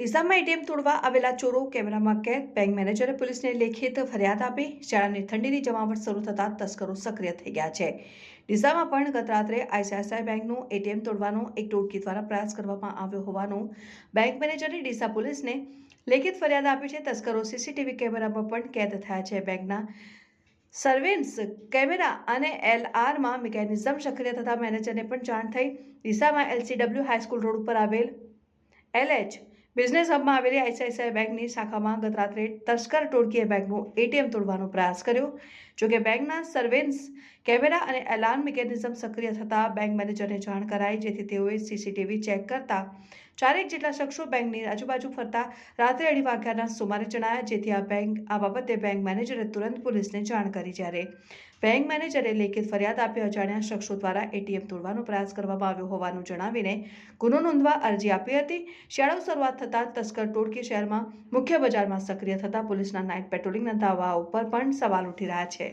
ડીસામાં ATM તોડવા આવેલા ચોરો કેમેરામાં કેદ. બેંક મેનેજરે પોલીસને લેખિત ફરિયાદ આપી. શાળાની ઠંડીની જમાવટ શરૂ થતાં તસ્કરો સક્રિય થઈ ગયા છે. ડીસામાં પણ ગત રાત્રે આઈસીઆઈસીઆઈ બેંકનું એટીએમ તોડવાનો એક ટોળકી દ્વારા પ્રયાસ કરવામાં આવ્યો હોવાનું બેંક મેનેજરે ડીસા પોલીસને લેખિત ફરિયાદ આપી છે. તસ્કરો સીસીટીવી કેમેરામાં પણ કેદ થયા છે. બેંકના સર્વેન્સ કેમેરા અને એલઆરમાં મિકેનિઝમ સક્રિય થતા મેનેજરને પણ જાણ થઈ. ડીસામાં એલસીડબ્લ્યુ હાઈસ્કૂલ રોડ ઉપર આવેલ એલએચ બિઝનેસ હબમાં આવેલી આઈસીઆઈસીઆઈ બેંકની શાખામાં ગત રાત્રે તસ્કર ટોળકીએ બેંકનું એટીએમ તોડવાનો પ્રયાસ કર્યો. જોકે બેંકના સર્વેન્સ કેમેરા અને એલાર્મ મિકેનિઝમ સક્રિય થતાં બેંક મેનેજરને જાણ કરાઈ, જેથી તેઓએ સીસીટીવી ચેક કરતા ચારેક જેટલા શખ્સો બેંકની આજુબાજુ ફરતા રાત્રે અઢી વાગ્યાના સુમારે જણાયા, જેથી આ બેંક, આ બાબતે બેંક મેનેજરે તુરંત પોલીસને જાણ કરી જ્યારે બેંક મેનેજરે લેખિત ફરિયાદ આપી અજાણ્યા શખ્સો દ્વારા એટીએમ તોડવાનો પ્રયાસ કરવામાં આવ્યો હોવાનું જણાવીને ગુનો નોંધવા અરજી આપી હતી. શાળાઓ શરૂઆત થતાં તસ્કર ટોળકી શહેરમાં મુખ્ય બજારમાં સક્રિય થતાં પોલીસના નાઇટ પેટ્રોલિંગના દાવા ઉપર પણ સવાલ ઉઠી રહ્યા છે.